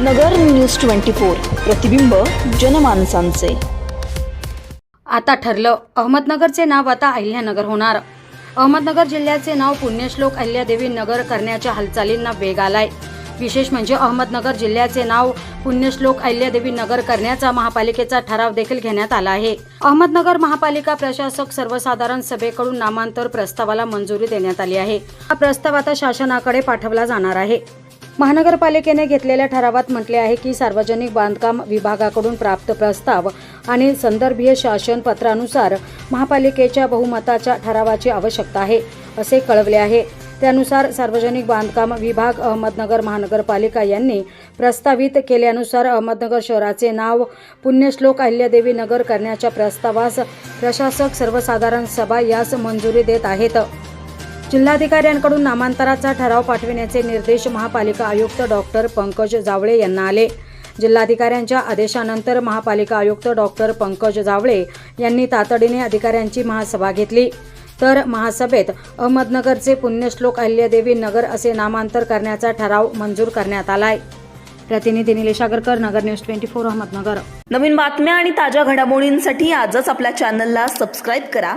नगर news twenty four प्रतिबिंब जनमानसांचे. आता ठरलं अहमदनगरचे नाव आता अहिल्यानगर होणार. अहमदनगर जिल्ह्याचे नाव पुण्यश्लोक अहिल्यादेवी नगर करण्याच्या हालचालींना वेग आलाय. विशेष म्हणजे अहमदनगर जिल्ह्याचे नाव पुण्यश्लोक अहिल्यादेवी नगर करण्याचा महापालिकेचा ठराव देखील घेण्यात आला आहे. अहमदनगर महापालिका प्रशासक सर्वसाधारण सभेकडून नामांतर प्रस्तावाला मंजुरी देण्यात आली आहे. हा प्रस्ताव आता शासनाकडे पाठवला जाणार आहे. महानगरपालिकेने घेतलेल्या ठरावात म्हटले आहे की सार्वजनिक बांधकाम विभागाकडून प्राप्त प्रस्ताव आणि संदर्भीय शासन पत्रानुसार महापालिकेच्या बहुमताच्या ठरावाची आवश्यकता आहे असे कळवले आहे. त्यानुसार सार्वजनिक बांधकाम विभाग अहमदनगर महानगरपालिका यांनी प्रस्तावित केल्यानुसार अहमदनगर शहराचे नाव पुण्यश्लोक अहिल्यादेवी नगर करण्याच्या प्रस्तावास प्रशासक सर्वसाधारण सभा यास मंजुरी देत आहेत. जिल्हाधिकाऱ्यांकडून नामांतराचा ठराव पाठविण्याचे निर्देश महापालिका आयुक्त डॉक्टर पंकज जावळे यांना आले. जिल्हाधिकाऱ्यांच्या आदेशानंतर महापालिका आयुक्त डॉक्टर पंकज जावळे यांनी तातडीने अधिकाऱ्यांची महासभा घेतली. तर महासभेत अहमदनगरचे पुण्यश्लोक अहिल्यादेवी नगर असे नामांतर करण्याचा ठराव मंजूर करण्यात आलाय. प्रतिनिधी Nilesh Agarkar Nagar news twenty four Ahmednagar. नवीन बातम्या आणि ताज्या घडामोडींसाठी आजच आपल्या चॅनलला सबस्क्राईब करा.